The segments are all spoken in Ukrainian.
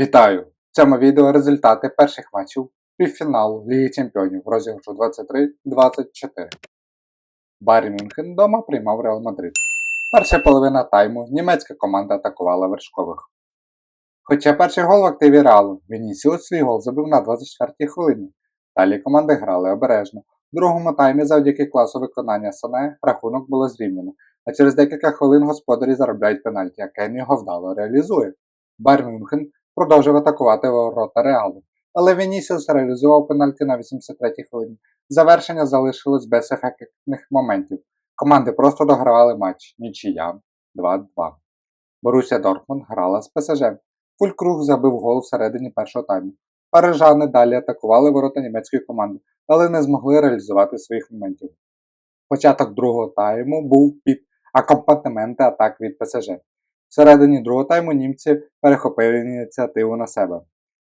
Вітаю! В цьому відео результати перших матчів півфіналу Ліги Чемпіонів розіграшу 23-24. Байер Мюнхен вдома приймав Реал Мадрид. Перша половина тайму німецька команда атакувала вершкових. Хоча перший гол в активі Реалу, Вінісіус свій гол забив на 24-й хвилині. Далі команди грали обережно. В другому таймі завдяки класу виконання Сане рахунок було зрівняно, а через декілька хвилин господарі заробляють пенальті, а Кен його вдало реалізує. Байер Мюнхен продовжив атакувати ворота Реалу, але Вінісіус реалізував пенальті на 83-й хвилині. Завершення залишилось без ефектних моментів. Команди просто догравали матч. Нічия 2-2. Боруся Дортмунд грала з ПСЖ. Фулькруг забив гол всередині першого тайму. Парижани далі атакували ворота німецької команди, але не змогли реалізувати своїх моментів. Початок другого тайму був під акомпанементи атак від ПСЖ. Всередині другого тайму німці перехопили ініціативу на себе.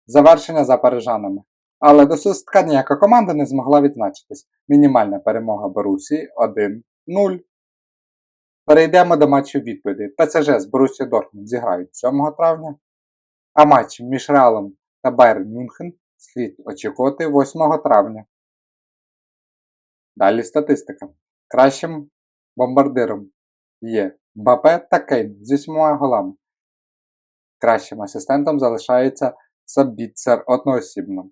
Завершення за парижанами. Але до свистка ніяка команда не змогла відзначитись. Мінімальна перемога Борусі 1-0. Перейдемо до матчу відповіді. ПСЖ з Борусі Дортмунд зіграють 7 травня, а матч між Реалом та Байер Мюнхен слід очікувати 8 травня. Далі статистика. Кращим бомбардиром є Мбапе та Кейн зі 7 голами. Кращим асистентом залишається Сабіцер одноосібно.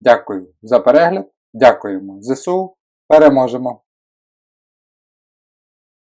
Дякую за перегляд. Дякуємо ЗСУ. Переможемо!